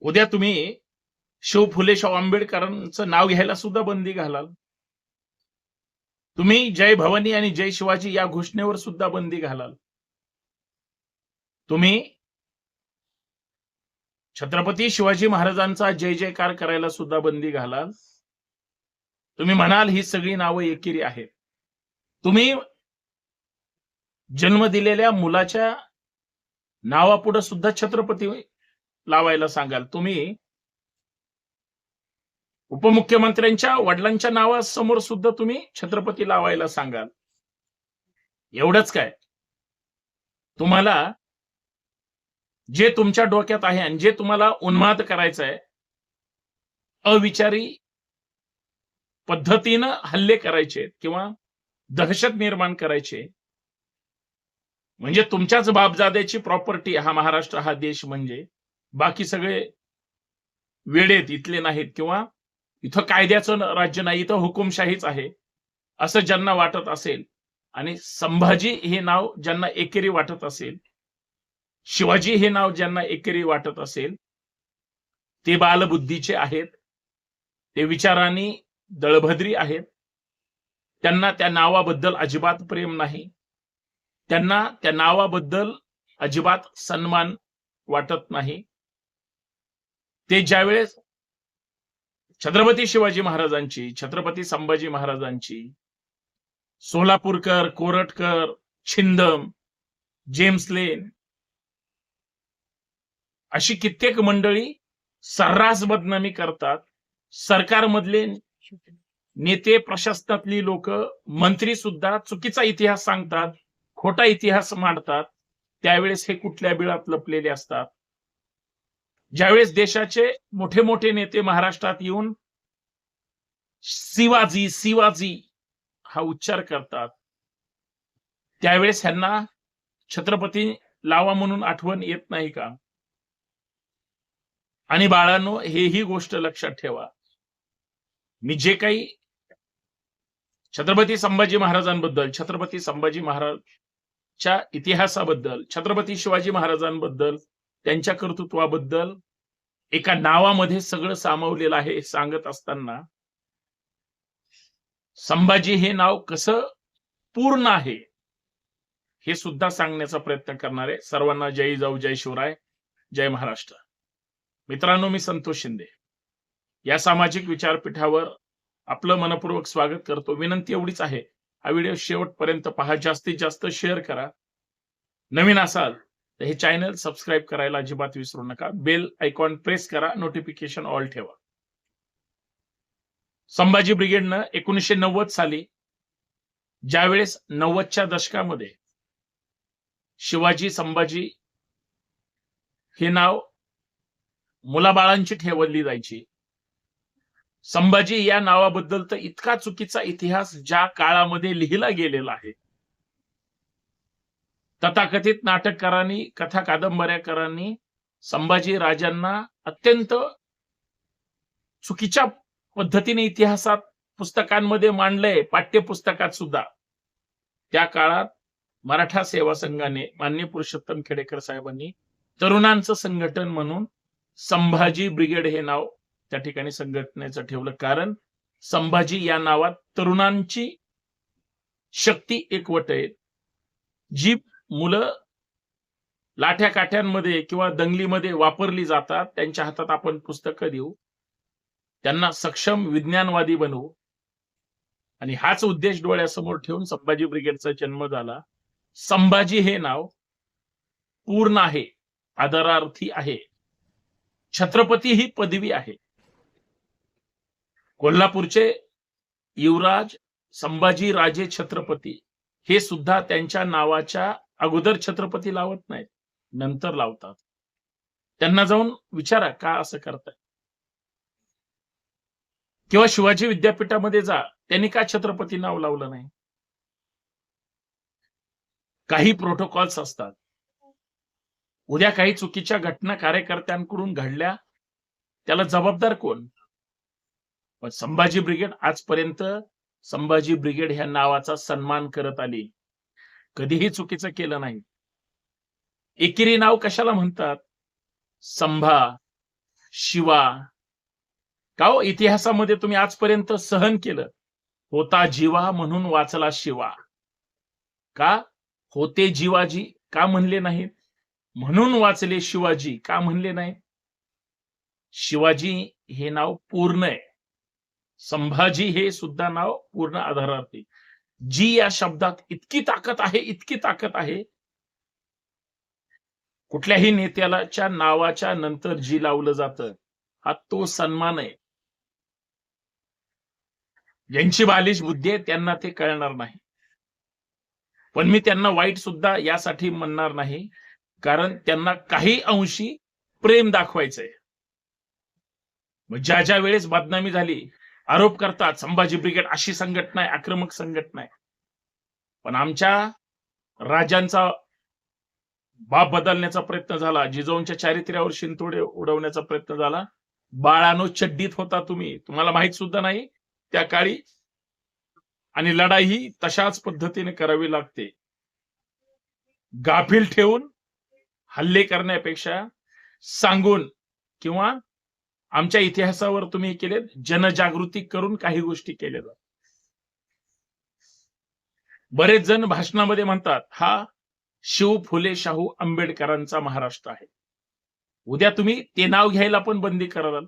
उद्या तुम्ही शिव फुले शाहू आंबेडकरांचं नाव घ्यायला सुद्धा बंदी घालाल. तुम्ही जय भवानी आणि जय शिवाजी या घोषणेवर सुद्धा बंदी घालाल. तुम्ही छत्रपती शिवाजी महाराजांचा जय जयकार करायला सुद्धा बंदी घालाल. तुम्ही म्हणाल ही सगळी नावं एकेरी आहेत. तुम्ही जन्म दिलेल्या मुलाच्या नावापुढे सुद्धा छत्रपती लावायला सांगाल. तुम्ही उपमुख्यमंत्र्यांच्या वडिलांच्या नावासमोर सुद्धा तुम्ही छत्रपती लावायला सांगाल. एवढंच काय? तुम्हाला जे तुमच्या डोक्यात आहे आणि जे तुम्हाला उन्माद करायचं आहे अविचारी पद्धतीनं हल्ले करायचे किंवा दहशत निर्माण करायचे म्हणजे तुमच्याच बापजाद्याची प्रॉपर्टी हा महाराष्ट्र हा देश म्हणजे बाकी सगळे वेळेत इथले नाहीत किंवा इथं कायद्याचं राज्य नाही इथं हुकुमशाहीच आहे असं ज्यांना वाटत असेल आणि संभाजी हे नाव ज्यांना एकेरी वाटत असेल शिवाजी हे नाव ज्यांना एकेरी वाटत असेल ते बालबुद्धीचे आहेत ते विचारांनी दळभद्री आहेत त्यांना त्या नावाबद्दल अजिबात प्रेम नाही त्यांना त्या नावाबद्दल अजिबात सन्मान वाटत नाही ते ज्यावेळेस छत्रपती शिवाजी महाराजांची छत्रपती संभाजी महाराजांची सोलापूरकर कोरटकर छिंदम जेम्स लेन अशी कित्येक मंडळी सर्रास बदनामी करतात. सरकारमधले नेते प्रशासनातली लोक मंत्री सुद्धा चुकीचा इतिहास सांगतात खोटा इतिहास मांडतात. त्यावेळेस हे कुठल्या बिळात लपलेले असतात? ज्यावेळेस देशाचे मोठे मोठे नेते महाराष्ट्रात येऊन शिवाजी शिवाजी हा उच्चार करतात त्यावेळेस ह्यांना छत्रपती लावा म्हणून आठवण येत नाही का? आणि बाळांनो हेही गोष्ट लक्षात ठेवा. मी जे काही छत्रपती संभाजी महाराजांबद्दल छत्रपती संभाजी महाराजच्या इतिहासाबद्दल छत्रपती शिवाजी महाराजांबद्दल त्यांच्या कर्तृत्वाबद्दल एका नावामध्ये सगळं सामावलेलं आहे हे सांगत असताना संभाजी हे नाव कसं पूर्ण आहे हे सुद्धा सांगण्याचा प्रयत्न करणार आहे सर्वांना जय जाऊ जय शिवराय जय महाराष्ट्र. मित्रांनो मी संतोष शिंदे. या सामाजिक विचारपीठावर आपलं मनपूर्वक स्वागत करतो. विनंती एवढीच आहे हा व्हिडिओ शेवटपर्यंत पहा. जास्तीत जास्त शेअर करा. नवीन असाल तर हे चॅनल सबस्क्राईब करायला अजिबात विसरू नका. बेल आयकॉन प्रेस करा. नोटिफिकेशन ऑल ठेवा. संभाजी ब्रिगेडनं एकोणीसशे नव्वद साली ज्यावेळेस नव्वदच्या दशकामध्ये शिवाजी संभाजी हे नाव मुलाबाळांची ठेवली जायची. संभाजी या नावाबद्दल तर इतका चुकीचा इतिहास ज्या काळामध्ये लिहिला गेलेला आहे तथाकथित नाटककारांनी कथा कादंबऱ्याकारांनी संभाजी राजांना अत्यंत चुकीच्या पद्धतीने इतिहासात पुस्तकांमध्ये मांडलंय पाठ्यपुस्तकात सुद्धा. त्या काळात मराठा सेवा संघाने मान्य पुरुषोत्तम खेडेकर साहेबांनी तरुणांचं संघटन म्हणून संभाजी ब्रिगेड हे नाव त्या ठिकाणी संघटनेचं ठेवलं. कारण संभाजी या नावात तरुणांची शक्ती एकवट आहे. जी मुलं लाठ्या काठ्यांमध्ये किंवा दंगलीमध्ये वापरली जातात त्यांच्या हातात आपण पुस्तकं देऊ. त्यांना सक्षम विज्ञानवादी बनवू. आणि हाच उद्देश डोळ्यासमोर ठेवून संभाजी ब्रिगेडचा जन्म झाला. संभाजी हे नाव पूर्ण आहे आदरार्थी आहे. छत्रपती ही पदवी आहे. कोल्हापूरचे युवराज संभाजी राजे छत्रपती हे सुद्धा त्यांच्या नावाच्या अगोदर छत्रपती लावत नाहीत नंतर लावतात. त्यांना जाऊन विचारा का असं करताय. किंवा शिवाजी विद्यापीठामध्ये जा त्यांनी का छत्रपती नाव लावलं नाही? काही प्रोटोकॉल्स असतात. उद्या काही चुकीच्या घटना कार्यकर्त्यांकडून घडल्या त्याला जबाबदार कोण? पण संभाजी ब्रिगेड आजपर्यंत संभाजी ब्रिगेड ह्या नावाचा सन्मान करत आली. कधीही चुकीचं केलं नाही. एकेरी नाव कशाला म्हणतात? संभा शिवा. का हो? इतिहासामध्ये तुम्ही आजपर्यंत सहन केलं. होता जीवा म्हणून वाचला शिवा. का? होते जीवाजी का म्हणले नाहीत? म्हणून वाचले शिवाजी का म्हणले नाही शिवाजी हे नाव पूर्ण आहे. संभाजी हे सुद्धा नाव पूर्ण आधारार्थी जी या शब्दात इतकी ताकद आहे इतकी ताकद आहे. कुठल्याही नेत्यालाच्या नावाच्या नंतर जी लावलं जातं हा तो सन्मान आहे. ज्यांची बालिश बुद्धी आहे त्यांना ते कळणार नाही. पण मी त्यांना वाईट सुद्धा यासाठी म्हणणार नाही कारण त्यांना काही अंशी प्रेम दाखवायचंय. मग ज्या ज्या वेळेस बदनामी झाली आरोप करतात संभाजी ब्रिगेड अशी संघटना आहे आक्रमक संघटना आहे. पण आमच्या राजांचा बाप बदलण्याचा प्रयत्न झाला जिजाऊंच्या चारित्र्यावर शिंतोडे उडवण्याचा प्रयत्न झाला. बाळानो चड्डीत होता तुम्ही तुम्हाला माहीत सुद्धा नाही त्या काळी आणि लढाई ही तशाच पद्धतीने करावी लागते. गाफील ठेवून हल्ले करण्यापेक्षा सांगून किंवा आमच्या इतिहासावर तुम्ही केले जनजागृती करून काही गोष्टी केल्या जातात बरेच जण भाषणामध्ये म्हणतात हा शिव फुले शाहू आंबेडकरांचा महाराष्ट्र आहे. उद्या तुम्ही ते नाव घ्यायला पण बंदी कराल.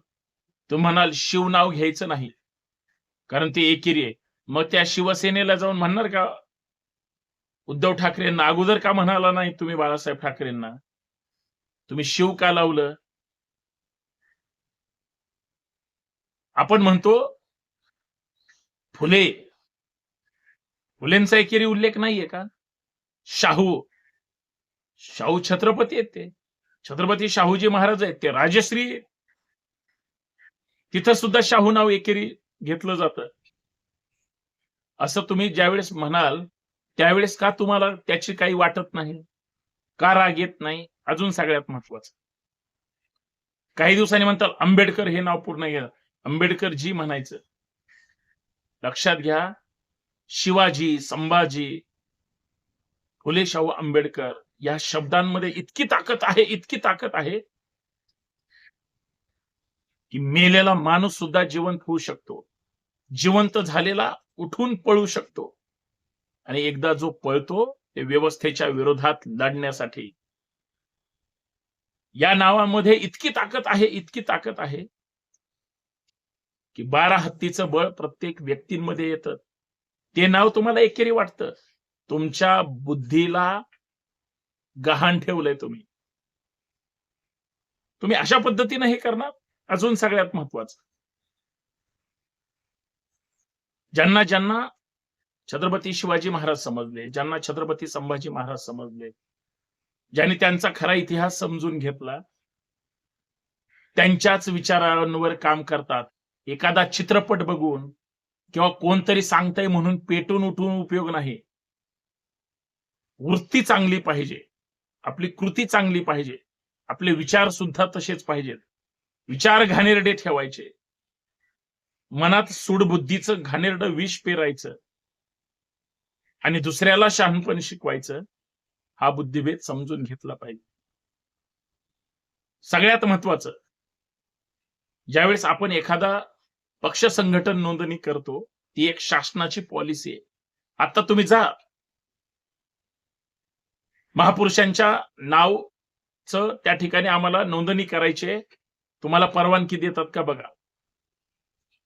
तुम्ही म्हणाल शिव नाव घ्यायचं नाही. कारण ते एकेरी आहे. मग त्या शिवसेनेला जाऊन म्हणणार का? उद्धव ठाकरेंना अगोदर का म्हणाला नाही तुम्ही बाळासाहेब ठाकरेंना? तुम्ही शिव का लावलं? आपण म्हणतो फुले. फुलेंचा एकेरी उल्लेख नाहीये का? शाहू. शाहू छत्रपती आहेत ते. छत्रपती शाहूजी महाराज आहेत ते. राजश्री. तिथं सुद्धा शाहू नाव एकेरी घेतलं जात. असं तुम्ही ज्यावेळेस म्हणाल त्यावेळेस का तुम्हाला त्याची काही वाटत नाही? का राग येत नाही? अजून सगळ्यात महत्वाचं. काही दिवसांनी म्हणतात आंबेडकर हे नाव पूर्ण घ्या आंबेडकर जी म्हणायचं लक्षात घ्या शिवाजी संभाजी फुले शाहू आंबेडकर या शब्दांमध्ये इतकी ताकद आहे इतकी ताकद आहे की मेलेला माणूस सुद्धा जिवंत होऊ शकतो. जिवंत झालेला उठून पळू शकतो. आणि एकदा जो पळतो ते व्यवस्थेच्या विरोधात लढण्यासाठी. या नावामध्ये इतकी ताकद आहे इतकी ताकद आहे की बारा हत्तीचं बळ प्रत्येक व्यक्तींमध्ये येतं. ते नाव तुम्हाला एकेरी वाटतं. तुमच्या बुद्धीला गहाण ठेवलंय तुम्ही. तुम्ही अशा पद्धतीने हे करणार? अजून सगळ्यात महत्वाचं. ज्यांना ज्यांना छत्रपती शिवाजी महाराज समजले ज्यांना छत्रपती संभाजी महाराज समजले ज्यांनी त्यांचा खरा इतिहास समजून घेतला त्यांच्याच विचारांवर काम करतात. एखादा चित्रपट बघून किंवा कोणतरी सांगताय म्हणून पेटून उठून उपयोग नाही. वृत्ती चांगली पाहिजे. आपली कृती चांगली पाहिजे. आपले विचार सुद्धा तसेच पाहिजेत. विचार घाणेरडे ठेवायचे. मनात सूडबुद्धीचं घाणेरडं विष पेरायचं. आणि दुसऱ्याला शहाणपण शिकवायचं. हा बुद्धिभेद समजून घेतला पाहिजे. सगळ्यात महत्वाचं ज्यावेळेस आपण एखादा पक्ष संघटन नोंदणी करतो ती एक शासनाची पॉलिसी आहे. आता तुम्ही जा. महापुरुषांच्या नावच त्या ठिकाणी आम्हाला नोंदणी करायची आहे. तुम्हाला परवानगी देतात का बघा.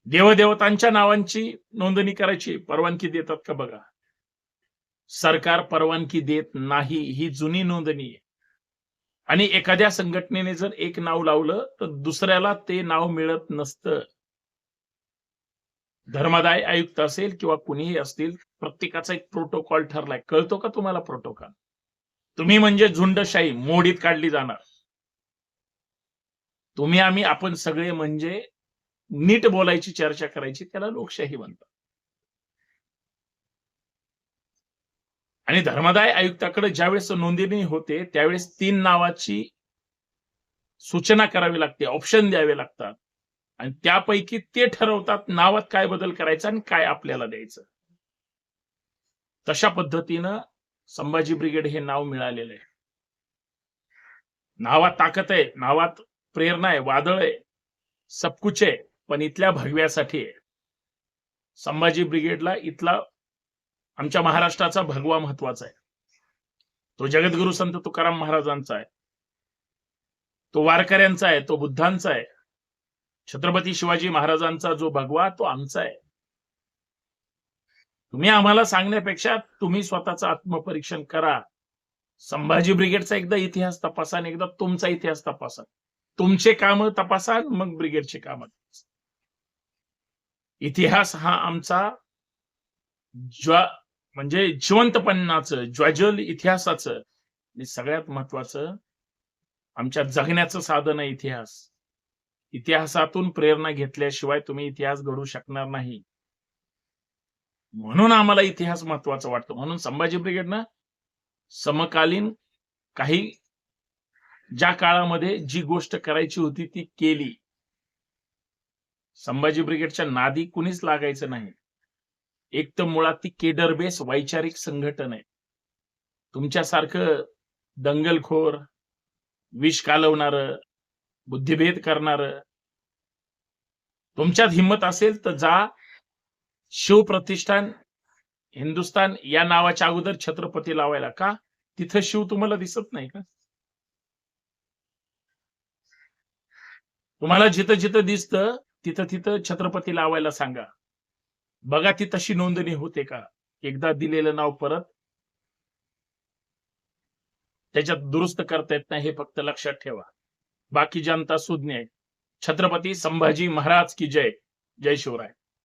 देवदेवतांच्या नावांची नोंदणी करायची परवानगी देतात का बघा. सरकार परवानगी देत नाही ही जुनी नोंदणी आहे. आणि एखाद्या संघटनेने जर एक नाव लावलं तर दुसऱ्याला ते नाव मिळत नसतं. धर्मदाय आयुक्त असेल किंवा कुणीही असतील प्रत्येकाचा एक प्रोटोकॉल ठरलाय. कळतो का तुम्हाला प्रोटोकॉल तुम्ही म्हणजे झुंडशाही मोडीत काढली जाणार. तुम्ही आम्ही आपण सगळे म्हणजे नीट बोलायची चर्चा करायची त्याला लोकशाही म्हणतात. आणि धर्मदाय आयुक्ताकडे ज्यावेळेस नोंदणी होते त्यावेळेस तीन नावाची सूचना करावी लागते ऑप्शन द्यावे लागतात. आणि त्यापैकी ते ठरवतात नावात काय बदल करायचा आणि काय आपल्याला द्यायचं. तशा पद्धतीनं संभाजी ब्रिगेड हे नाव मिळालेलं आहे. नावात ताकद आहे नावात प्रेरणा आहे वादळ आहे सबकुच आहे पण इथल्या भगव्यासाठी आहे. संभाजी ब्रिगेडला इथला आमच्या महाराष्ट्राचा भगवा महत्त्वाचा आहे. तो जगद्गुरु संत तुकाराम महाराजांचा आहे. तो वारकऱ्यांचा आहे तो बुद्धांचा आहे. छत्रपती शिवाजी महाराजांचा जो भगवा तो आमचा आहे. तुम्ही आम्हाला सांगण्यापेक्षा तुम्ही स्वतःचं आत्मपरीक्षण करा. संभाजी ब्रिगेडचा एकदा इतिहास तपासा आणि एकदा तुमचा इतिहास तपासा. तुमचे काम तपासा मग ब्रिगेडचे काम इतिहास हा आमचा ज्वा म्हणजे जिवंतपणाचं ज्वाजल इतिहासाचं सगळ्यात महत्वाचं आमच्या जगण्याचं साधन आहे इतिहास. इतिहासातून प्रेरणा घेतल्याशिवाय तुम्ही इतिहास घडू शकणार नाही. म्हणून आम्हाला इतिहास महत्त्वाचा वाटतो. म्हणून संभाजी ब्रिगेडनं समकालीन काही ज्या काळामध्ये जी गोष्ट करायची होती ती केली. संभाजी ब्रिगेडच्या नादी कुणीच लागायचं नाही. एक तर मुळात ती केडर बेस वैचारिक संघटन आहे. तुमच्यासारखं दंगलखोर विष कालवणार बुद्धिभेद करणार. तुमच्यात हिंमत असेल तर जा. शिवप्रतिष्ठान हिंदुस्तान या नावाच्या अगोदर छत्रपती लावायला का? तिथं शिव तुम्हाला दिसत नाही का? तुम्हाला जिथं जिथं दिसतं तिथं तिथं छत्रपती लावायला सांगा. बघा ती तशी नोंदणी होते का? एकदा दिलेलं नाव परत. त्याच्यात दुरुस्त करता येत नाही हे फक्त लक्षात ठेवा. बाकी जनता सुज्ञ आहे. छत्रपती संभाजी महाराज की जय. जय शिवराय.